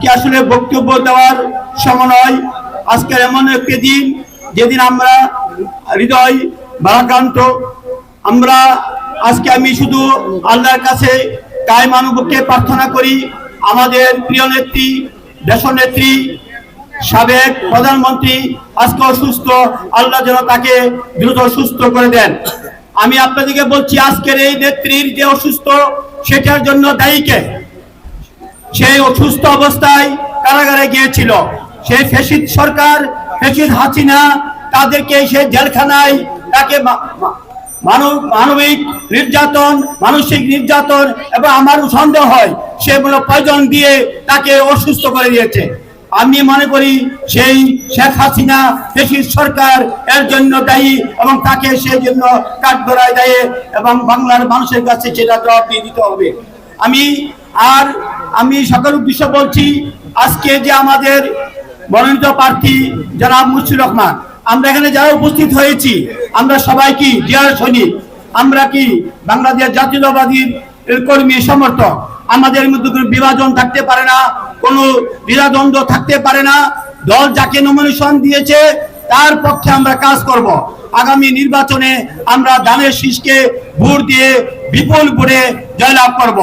কি আসলে বক্তব্য দেওয়ার সময় আজকের এমন একটি দিন, যেদিন আমরা হৃদয় ভারাক্রান্ত আমরা, আজকে আমি শুধু আল্লাহর কাছে কায় মানবকে প্রার্থনা করি, আমাদের প্রিয় নেত্রী দেশনেত্রী সাবেক প্রধানমন্ত্রী, আজকে অসুস্থ, আল্লাহ যেন তাকে দ্রুত সুস্থ করে দেন। আমি আপনাদেরকে বলছি, আজকের এই নেত্রীর যে অসুস্থ, সেটার জন্য দায়ীকে সেই অসুস্থ অবস্থায় কারাগারে গিয়েছিল। সেই ফেসিদ সরকার, ফেসিদ হাসিনা, তাদেরকে সে জেলখানায় তাকে মানব, মানবিক নির্যাতন, মানসিক নির্যাতন এবং আমারও সন্দেহ হয় সেগুলো প্রয়োজন দিয়ে তাকে অসুস্থ করে দিয়েছে। আমি মনে করি সেই শেখ হাসিনা, ফেসিদ সরকার এর জন্য দায়ী এবং তাকে সেই জন্য কাঠগড়ায় দেয় এবং বাংলার মানুষের কাছে সেটা জবাব দিয়ে দিতে হবে। আমি আর আমি সকল উদ্দেশ্য বলছি, আজকে যে আমাদের মনোনীত প্রার্থী যারা মুশির রহমান, আমরা এখানে যারা উপস্থিত হয়েছি, আমরা সবাই কি জিয়ার সৈনিক? আমরা কি বাংলাদেশ জাতীয়তাবাদীর কর্মী সমর্থক? আমাদের মধ্যে কোনো বিভাজন থাকতে পারে না, কোনো দ্বিধাদ্বন্দ্ব থাকতে পারে না। দল যাকে নমিনেশন দিয়েছে, তার পক্ষে আমরা কাজ করব। আগামী নির্বাচনে আমরা ধানের শীষকে ভোট দিয়ে বিপুল ভোটে জয়লাভ করব।